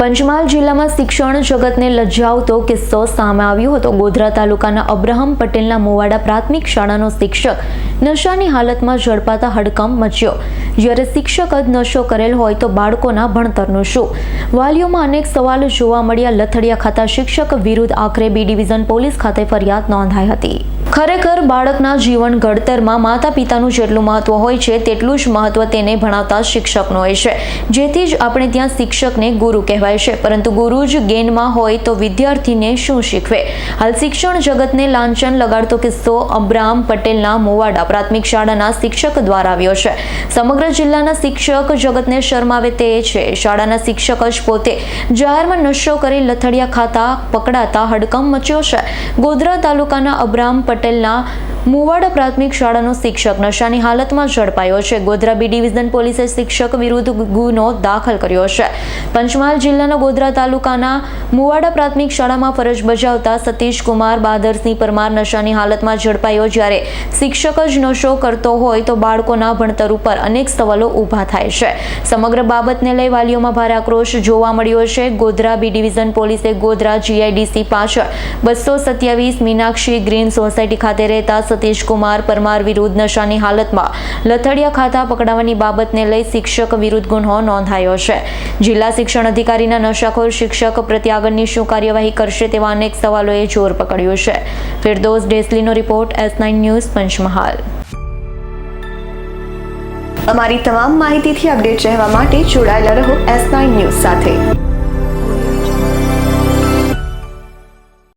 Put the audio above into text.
પંચમહાલ જિલ્લામાં શિક્ષણ જગતને લજ્જાવતો કિસ્સો સામે આવ્યો હતો. ગોધરા તાલુકાના અબ્રાહમ પટેલના મોવાડા પ્રાથમિક શાળાનો શિક્ષક નશાની હાલતમાં ઝડપાતા હડકંપ મચ્યો. જ્યારે શિક્ષક જ નશો કરેલ હોય તો બાળકોના ભણતરનું શું? વાલીઓમાં અનેક સવાલો જોવા મળ્યા. લથડિયા ખાતા શિક્ષક વિરુદ્ધ આખરે બી ડિવિઝન પોલીસ ખાતે ફરિયાદ નોંધાઈ હતી. ખરેખર બાળકના જીવન ઘડતરમાં માતા પિતાનું જેટલું મહત્વ હોય છે, તેટલું જ મહત્વ તેને ભણાવતા શિક્ષકનું હોય છે. જેથી જ આપણે ત્યાં શિક્ષકને ગુરુ કહેવાય છે. પરંતુ ગુરુ જ ગેનમાં હોય તો વિદ્યાર્થીને શું શીખવે? હાલ શિક્ષણ જગતને લાંછન લગાડતો કિસ્સો અબ્રાહમ પટેલના મોવાડા પ્રાથમિક શાળાના શિક્ષક દ્વારા આવ્યો છે. સમગ્ર જિલ્લાના શિક્ષક જગતને શરમાવે તે છે. શાળાના શિક્ષક જ પોતે જાહેરમાં નશો કરી લથડિયા ખાતા પકડાતા હડકંપ મચ્યો છે. ગોધરા તાલુકાના અબ્રાહમ પટેલના મુવાડા પ્રાથમિક શાળાનો શિક્ષક નશાની હાલતમાં ઝડપાયો છે. ગોધરા બી ડિવિઝન પોલીસે શિક્ષક વિરુદ્ધ ગુનો દાખલ કર્યો છે. પંચમહાલ જિલ્લાના ગોધરા તાલુકાના મુવાડા પ્રાથમિક શાળામાં ફરજ બજાવતા સતીશ કુમાર બાદરસિંહ પરમાર નશાની હાલતમાં ઝડપાયો. જ્યારે શિક્ષક જ નશો કરતો હોય તો બાળકોના ભણતર ઉપર અનેક સવાલો ઊભા થાય છે. સમગ્ર બાબતને લઈ વાલીઓમાં ભારે આક્રોશ જોવા મળ્યો છે. ગોધરા બી ડિવિઝન પોલીસે ગોધરા જીઆઈડીસી પાછળ બસો સત્યાવીસ મીનાક્ષી ગ્રીન સોસાયટી ખાતે રહેતા સતીશ કુમાર પરમાર વિરુદ્ધ નશાની હાલતમાં લથડિયા ખાતા પકડાવાની બાબતને લઈ શિક્ષક વિરુદ્ધ ગુનો નોંધાયો છે. જિલ્લા શિક્ષણ અધિકારીના નશાખોર શિક્ષક પ્રત્યે શું કાર્યવાહી કરશે તેવા અનેક સવાલોએ જોર પકડ્યું છે. Firdos ડેસલીનો report S nine news Panchmahal. અમારી તમામ માહિતીથી અપડેટ રહેવા માટે જોડાયેલા રહો એસ નાઇન ન્યૂઝ સાથે.